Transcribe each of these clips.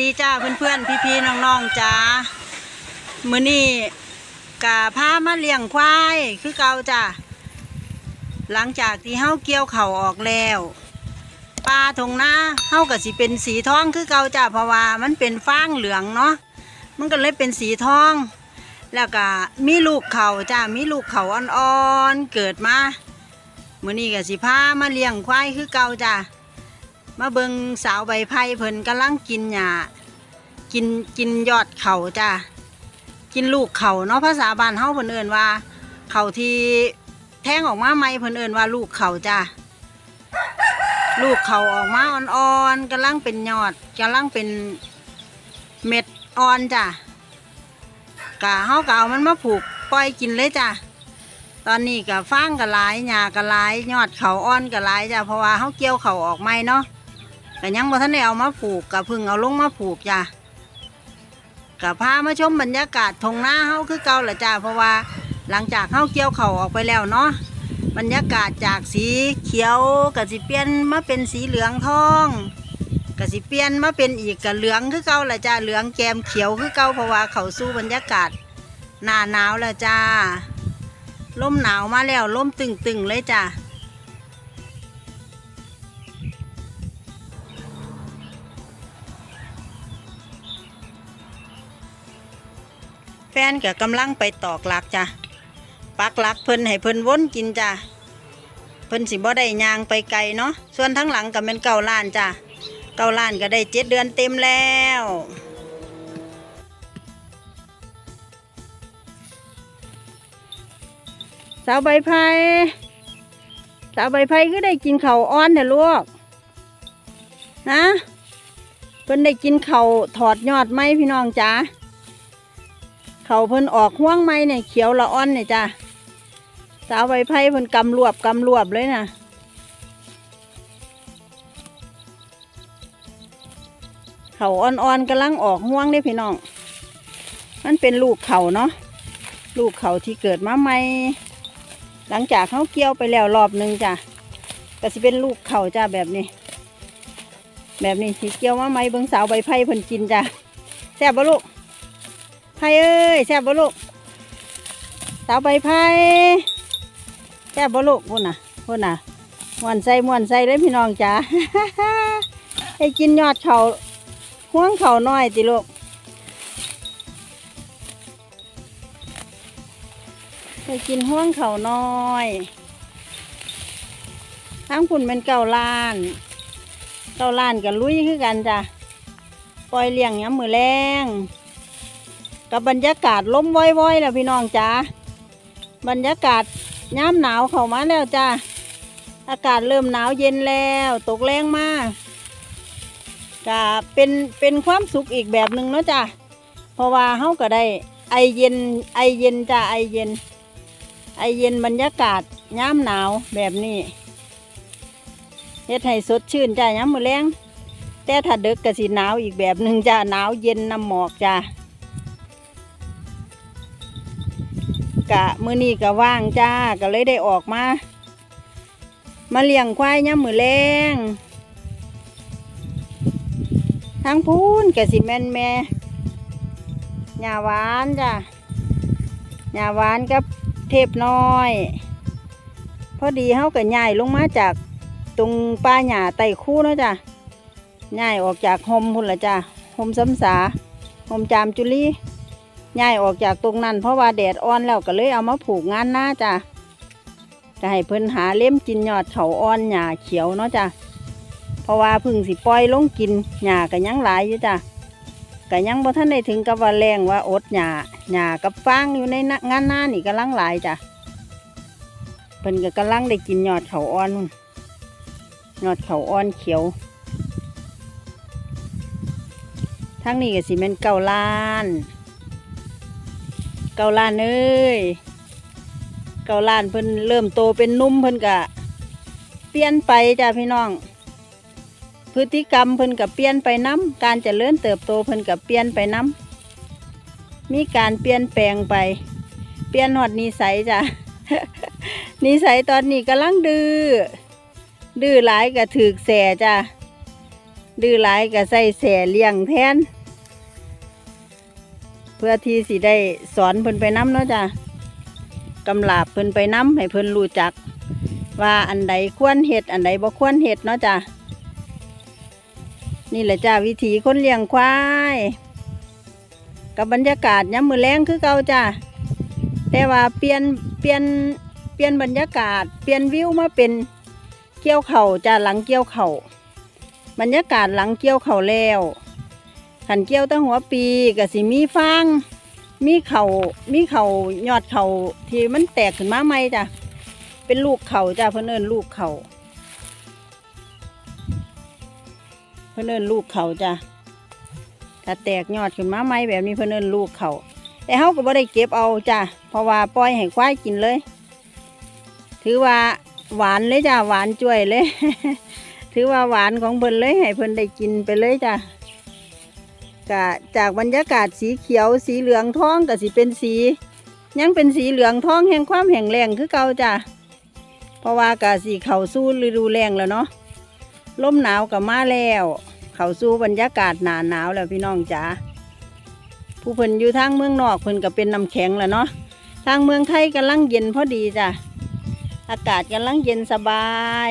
ดีจ้าเพื่อนๆ พี่ๆ น้องๆจ้ามื้อนี้กาพามาเลี้ยงควายคือเก่าจ้าหลังจากที่เฮาเกี่ยวเข่าออกแล้วปลาทงหน้าเฮาก็สิเป็นสีทองคือเก่าจ้าเพราะว่ามันเป็นฟางเหลืองเนาะมันก็เลยเป็นสีทอง แล้วก็มีลูกเข่าจ้ามีลูกเข่าอ่อนๆเกิดมามื้อนี้ก็สิพามาเลี้ยงควายคือเก่าจ้า มาเบิงสาวใบไผ่เพิ่นกำลังกินหญ้ากินกินยอดเขาจ้ากินลูกเขาเนาะภาษาบ้านเฮาเพิ่นเอิ้นว่า เขาที่แทงออกมาใหม่เพิ่นเอิ้นว่าลูกเขาจ้าลูกเขาออกมาอ่อนๆกำลังเป็นยอดกำลังเป็นเม็ดอ่อนจ้ากะเฮาก็เอามันมาผูกปล่อยกินเลยจ้าตอนนี้ก็ฟางก็หลายหญ้าก็หลายยอดเขาอ่อนก็หลายจ้าเพราะว่าเฮาเกี่ยวเขาออกใหม่เนาะ ก็ยังบ่ทันได้เอามาผูกกับพึ่งเอาลงมาผูกจ้ะกับพามาชมบรรยากาศทงหน้าเฮาคือเก่าแหละจ้าเพราะว่าหลังจากเฮาเกี่ยวเข่าออกไปแล้วเนาะบรรยากาศจากสีเขียวก็สิเปลี่ยนมาเป็นสีเหลืองทองก็สิเปลี่ยนมาเป็นอีกกับเหลืองคือเก่าแหละจ้าเหลืองแกมเขียวคือเก่าเพราะว่าเขาสู้บรรยากาศหน้าหนาวแล้วจ้าลมหนาวมาแล้วลมตึงๆเลยจ้า ฟนก็กำลังไปตอกหลักจ้ะปักหลักเพิ่นให้เพิ่นวนกินจ้ะเพิ่นสิบ่ได้ยางไปไกลเนาะส่วนทั้งหลังก็เป็นเก่าล้านจ้ะเก่าล้านก็ได้เจ็ดเดือนเต็มแล้วสาวใบไผ่สาวใบไผ่คือได้กินเข้าอ่อนเถอะลูกนะเพิ่นได้กินเข้าถอดยอดไหมพี่น้องจ้า เขาเพิ่นออกห่วงไม้เนี่ยเขียวละอ่อนเนี่ยจ้าสาวใบไผ่เพิ่นกำรวบกำรวบเลยนะเขาอ่อนๆกำลังออกห่วงเนี่ยพี่น้อง มันเป็นลูกเขาเนาะลูกเขาที่เกิดมาใหม่ หลังจากเขาเกี่ยวไปแล้วรอบหนึ่งจ้ะก็สิเป็นลูกเขาจ้าแบบนี้ แบบนี้ที่เกี่ยวมาใหม่เบิ่งสาวใบไผ่เพิ่นกินจ้ะแซ่บบ่ลูก ไผ่เอ้ยแซ่บบ่ลูกสาวใบไผ่แซ่บบ่ลูกพุ่นน่ะพุ่นน่ะม่วนใส่ม่วนใส่เลยพี่น้องจ๋าให้กินยอดเขาห่วงเขาน้อยติลูกให้กินห่วงเขาน้อยทั้งคุณเป็นเก่าล้าน เก่าล้านกับลุยคือกันจ้ะ ปล่อยเลี้ยงย้ำมือแรง กับบรรยากาศล้มว้อยๆแล้วพี่น้องจ้าบรรยากาศย้ำหนาวเข้ามาแล้วจ้าอากาศเริ่มหนาวเย็นแล้ว ตกแรงมากก็เป็นเป็นความสุขอีกแบบหนึ่งเนาะจ้าเพราะว่าเฮาก็ได้ไอเย็นไอเย็นจ้าไอเย็น ไอเย็นบรรยากาศย้ำหนาวแบบนี้เฮ็ดให้สดชื่นจ้าย้ำมือแรงแต่ถ้าดึกก็สิหนาวอีกแบบหนึ่งจ้าหนาวเย็นน้ำหมอกจ้า กะมือนี้ก็ว่างจ้าก็เลยได้ออกมา มาเลี้ยงควายย่ำมือแรงทั้งพูนกะสิแมนแม่หญ้าหวานจ้าหญ้าหวานกับเทพน้อย พอดีเฮาก็ย้ายลงมาจากตรงป่าหญ้าไต่คู่เนาะจ้ะย้ายออกจากโฮมพุ่นละจ้ะโฮมซ้ำสาโฮมจามจุลี ย้ายออกจากตรงนั้น เพราะว่าแดดอ่อนแล้วก็เลยเอามาผูกงานหน้าจ้ะก็ให้เพิ่นหาเล่มกินยอดเขาอ่อนหญ้าเขียวเนาะจ้ะเพราะว่าพึ่งสิปล่อยลงกินหญ้าก็ยังหลายอยู่จ้ะก็ยังบ่ทันได้ถึงกับว่าแรงว่าอดหญ้าหญ้ากับฟางอยู่ในงานหน้านี่กำลังหลายจ้ะเพิ่นก็กำลังได้กินยอดเขาอ่อนนู่นยอดเขาอ่อนเขียวทั้งนี้ก็สิเป็นเก่าล้าน เกาล้านเอ้ยเกาล้านเพิ่นเริ่มโตเป็นนุ่มเพิ่นกะเปลี่ยนไปจ้าพี่น้อง พฤติกรรมเพิ่นกับเปลี่ยนไปน้ำการเจริญเติบโตเพิ่นกับเปลี่ยนไปน้ำมีการเปลี่ยนแปลงไป เปลี่ยนหอดนิสัยจ้ะนิสัยตอนนี้กำลังดื้อดื้อหลายกับถือแสจ้ะดื้อหลายก็ใส่แสเลี้ยงแทน เพื่อที่สิได้สอนเพิ่นไปน้ำเนาะจ้ะกำลาบเพิ่นไปน้ำให้เพิ่นรู้จัก ว่าอันใดควรเห็ดอันใดบ่ควรเห็ดเนาะจ้ะนี่แหละจ้าวิธีคนเลี้ยงควาย กับบรรยากาศย้ำมือแรงคือเก่าจ้าแต่ว่าเปลี่ยนเปลี่ยนเปลี่ยนบรรยากาศ เปลี่ยนวิวมาเป็นเกี่ยวเข่าจ้าหลังเกี่ยวเข่าบรรยากาศหลังเกี่ยวเข่าแล้ว ขันเกี่ยวตั้งหัวปีก็สิมีฟางมีเข่ามีเข่ายอดเข่าที่มันแตกขึ้นมาใหม่จ้ะเป็นลูกเขาจ้าเพื่อนเอินลูกเขาเพื่อนเอินลูกเขาจ้าถ้าแตกยอดขึ้นมาไหมแบบนี้เพื่อนเอินลูกเขาแต่เขาก็บ่ได้เก็บเอาจ้าเพราะว่าปล่อยให้ควายกินเลย ถือว่าหวานเลยจ้าหวานจ่วยเลย ถือว่าหวานของเพิ่นเลยให้เพิ่นได้กินไปเลยจ้า กะจากบรรยากาศสีเขียวสีเหลืองทองก็สิเป็นสี ยังเป็นสีเหลืองทองแห่งความแห่งแรงคือเก่าจ้าเพราะว่ากาสีเขาสู้ฤดูแรงแล้วเนาะลมหนาวกับมาแล้ว เขาสู้บรรยากาศหนาหนาวแล้วพี่น้องจ๋าผู้เพิ่นอยู่ทางเมืองนอกเพิ่นก็เป็นน้ำแข็งแล้วเนาะทางเมืองไทยกำลังเย็นพอดีจ้ะอากาศกำลังเย็นสบาย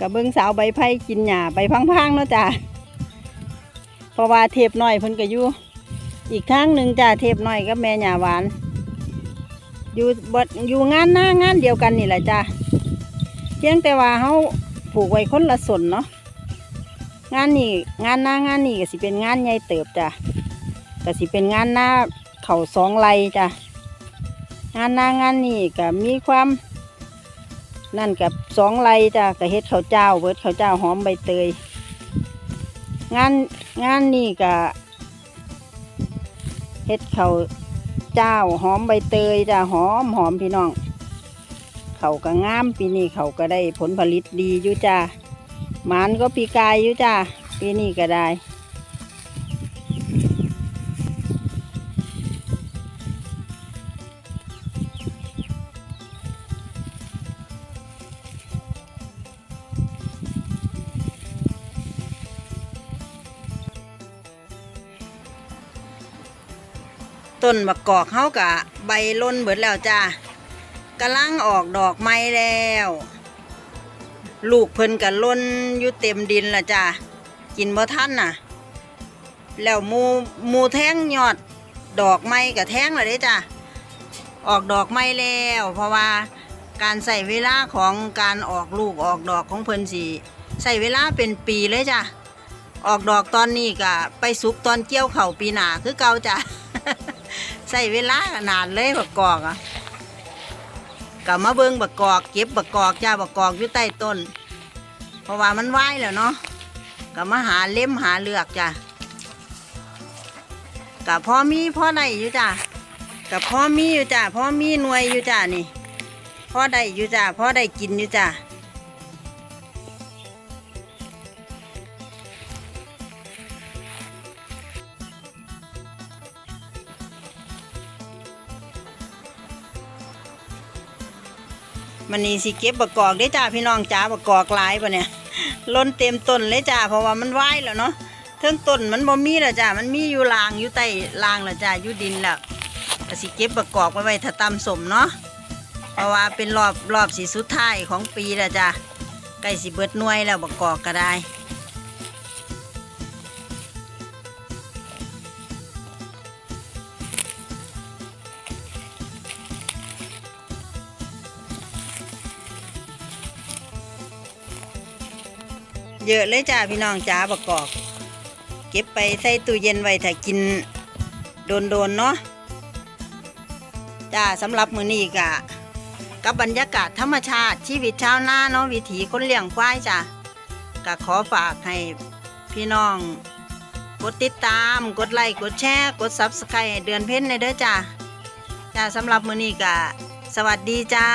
กับเบิ้งสาวใบไผ่กินหญ้าใบพังๆเนาะจ้ะเพราะว่าเทปหน้อยเพิ่นก็อยู่อีกทางหนึ่งจ้าเทปหน้อยกับแม่หยาหวาน อยู่บดอยู่งานหน้างานเดียวกันนี่แหละจ้าเพียงแต่ว่าเขาผูกไว้คนละส่วนเนาะงานนี้งานหน้างานนี้ก็สิเป็นงานใหญ่เติบจ้าก็สิเป็นงานหน้าเขาสองไรจ้างานหน้างานนี้ก็มีความ นั่นกับสองไรจ้าก็เฮ็ดข้าวเจ้าเบิดข้าวเจ้าหอมใบเตย งานงานนี่ก็เฮ็ดเขาวเจ้าหอมใบเตยจ้าหอมหอมพี่น้องเขาก็งามปีนี้เขาก็ได้ผลผลิตดีอยู่จ้าหมันก็ปีกายอยู่จ้าปีนี้ก็ได้ ต้นมะกอกเขากะใบล้นเบิดแล้วจ้ากำลังออกดอกไม้แล้ว ลูกเพิ่นกะล้นอยู่เต็มดินละจ้ากินบ่ทันน่ะ แล้วมูมูแท่งยอดดอกไม้กะแท่งละเด้จ้าออกดอกไม้แล้ว เพราะว่าการใส่เวลาของการออกลูกออกดอกของเพิ่นสีใส่เวลาเป็นปีเลยจ้าออกดอกตอนนี้กะไปสุกตอนเกี่ยวเข่าปีหนาคือเก่าจ้า ใส่เวลานานเลยบักกอกอะกลับมาเบิ้งบักกอกเก็บบักกอกจ้าบักกอกอยู่ใต้ต้น เพราะว่ามันไหวแล้วเนาะกลับมาหาเล่มหาเลือกจ้ะกับพ่อมีพ่อได้อยู่จ้ะกับพ่อมีอยู่จ้ะพ่อมีหน่วยอยู่จ้ะนี่พ่อได้อยู่จ้ะพ่อได้กินอยู่จ้ะ มันนี่สิเก็บบักกอกได้จ้าพี่น้องจ้าบักกอกหลายปะเนี่ยล้นเต็มต้นเลยจ้าเพราะว่ามันไหวแล้วเนาะเทิงต้นมันบ่มีแล้วจ้ามันมีอยู่ลางอยู่ใต้ลางแล้วจ้าอยู่ดินแล้วก็สิเก็บบักกอกไว้ไว้ถ้าตำสมเนาะเพราะว่าเป็นรอบรอบสีสุดท้ายของปีแล้วจ้าใกล้สิเบิดน่วยแล้วบักกอกก็ได้ เยอะเลยจ้าพี่น้องจ้าบักกอก เก็บไปใส่ตู้เย็นไว้ถ้ากินโดนๆเนาะจ้าสำหรับมือนี้กะกับบรรยากาศธรรมชาติชีวิตชาวนาเนาะวิถีคนเลี้ยงควายจ้ากะขอฝากให้พี่น้อง กดติดตามกดไลค์กดแชร์กดซับสไครต์เดือนเพ็ญในเด้อจ้าจ้าสำหรับมือนี้กะสวัสดีจ้า